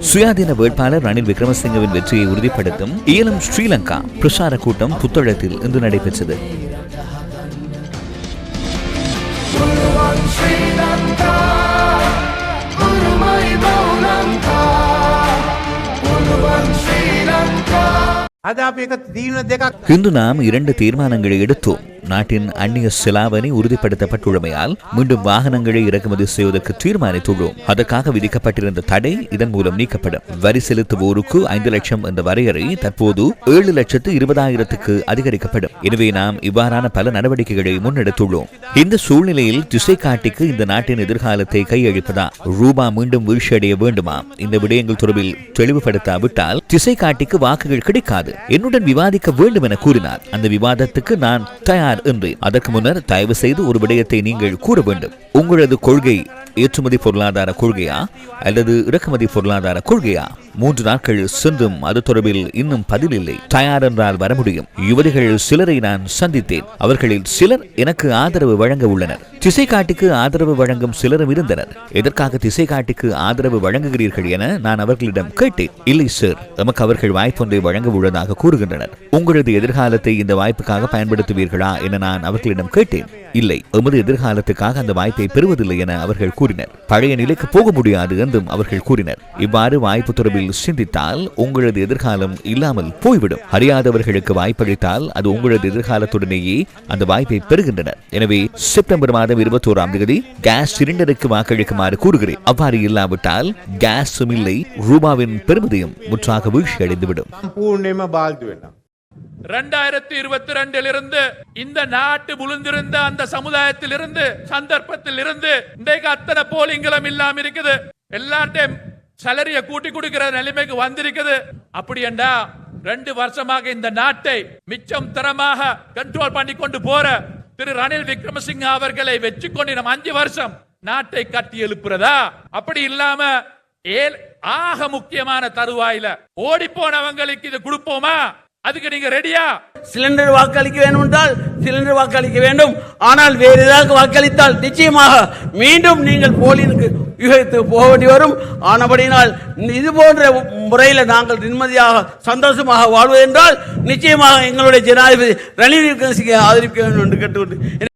சுயாதீன வேட்பாளர் ரணில் விக்ரமசிங்கவின் வெற்றியை உறுதிப்படுத்தும் ஈழம் ஸ்ரீலங்கா பிரசார கூட்டம் புத்தளத்தில் இன்று நடைபெற்றது. இன்று நாம் இரண்டு தீர்மானங்களை எடுத்தோம். நாட்டின் அந்நிய செலாவணி உறுதிப்படுத்தப்பட்டுள்ளமையால் மீண்டும் வாகனங்களை இறக்குமதி செய்வதற்கு தீர்மானித்துள்ளோம். அதற்காக விதிக்கப்பட்டிருந்த தடை இதன் மூலம் நீக்கப்படும். வரி செலுத்துவோருக்கு ஐந்து லட்சம் என்ற வரையறை தற்போது ஏழு லட்சத்து இருபதாயிரத்துக்கு அதிகரிக்கப்படும். எனவே நாம் இவ்வாறான பல நடவடிக்கைகளை முன்னெடுத்துள்ளோம். இந்த சூழ்நிலையில் திசை காட்டிக்கு இந்த நாட்டின் எதிர்காலத்தை கையளிப்பதா? ரூபா மீண்டும் வீழ்ச்சியடைய வேண்டுமா? இந்த விடயங்கள் தொடர்பில் தெளிவுபடுத்தாவிட்டால் திசை காட்டிக்கு வாக்குகள் கிடைக்காது. என்னுடன் விவாதிக்க வேண்டும் என கூறினார். அந்த விவாதத்துக்கு நான் தயார் என்றேன் அதற்கு முன்னர் தயவு செய்து ஒரு விடயத்தை நீங்கள் கூற வேண்டும். உங்களது கொள்கை ஏற்றுமதி பொருளாதார கொள்கையா அல்லது இறக்குமதி பொருளாதார கொள்கையா? மூன்று நாட்கள் சென்றும் அது தொடர்பில் இன்னும் பதில் இல்லை தயார் என்றால் வர முடியும். யுவதிகள் சிலரை நான் சந்தித்தேன். அவர்களில் சிலர் எனக்கு ஆதரவு வழங்க உள்ளனர். திசை காட்டிக்கு ஆதரவு வழங்கும் சிலரும் இருந்தனர். எதற்காக திசை காட்டிக்கு ஆதரவு வழங்குகிறீர்கள் என நான் அவர்களிடம் கேட்டேன். இல்லை சார் நமக்கு அவர்கள் வாய்ப்பொன்றை வழங்க உள்ளதாக கூறுகின்றனர். உங்களது எதிர்காலத்தை இந்த வாய்ப்புக்காக பயன்படுத்துவீர்களா என நான் அவர்களிடம் கேட்டேன். இல்லை எமது எதிர்காலத்துக்காக அந்த வாய்ப்பை பெறுவதில்லை என அவர்கள் கூறினர். பழைய நிலைக்கு போக முடியாது என்றும் அவர்கள் கூறினர். இவ்வாறு வாய்ப்பு தொடர்பில் சிந்தித்தால் உங்களது எதிர்காலம் இல்லாமல் போய்விடும். அறியாதவர்களுக்கு வாய்ப்பளித்தால் அது உங்களது எதிர்காலத்துடனேயே அந்த வாய்ப்பை பெறுகின்றனர். எனவே செப்டம்பர் மாதம் இருபத்தோராம் தேதி கேஸ் சிலிண்டருக்கு வாக்களிக்குமாறு கூறுகிறேன். அவ்வாறு இல்லாவிட்டால் கேஸும் இல்லை ரூபாவின் பெருமதியும் முற்றாக வீழ்ச்சி ரெண்டாயிரத்தி இருபத்தி ரெண்டில் இருந்து இந்த நாட்டு முழுந்திருந்த அந்த சமுதாயத்தில் இருந்து சந்தர்ப்பத்தில் இருந்து இன்றைக்கு அத்தனை போலிங்களும் இல்லாம இருக்குது. எல்லார்ட்டையும் சலரிய கூட்டி கொடுக்கிற நிலைமைக்கு வந்திருக்குது. அப்படி என்றா ரெண்டு வருஷமாக இந்த நாட்டை மிச்சம் தரமாக கண்ட்ரோல் பண்ணி கொண்டு போற திரு ரணில் விக்ரமசிங்க அவர்களை வச்சு கொண்டு நம்ம அஞ்சு வருஷம் நாட்டை கட்டி எழுப்புறதா? அப்படி இல்லாம ஏல் ஆக முக்கியமான தருவாயில ஓடி போனவங்களுக்கு இது கொடுப்போமா? அதுக்கு நீங்க ரெடியா? சிலிண்டர் வாக்களிக்க வேண்டும் என்றால் சிலிண்டர் வாக்களிக்க வேண்டும். ஆனால் வேறு ஏதாவது வாக்களித்தால் நிச்சயமாக மீண்டும் நீங்கள் போலினுக்கு யுகத்துக்கு போக வேண்டி வரும். ஆனபடியினால் இது போன்ற முறையில் நாங்கள் நிம்மதியாக சந்தோஷமாக வாழ்வதென்றால் நிச்சயமாக எங்களுடைய ஜனாதிபதி ரணில் விக்ரமசிங்கே ஆதரிக்க வேண்டும் என்று கேட்டுக்கொண்டு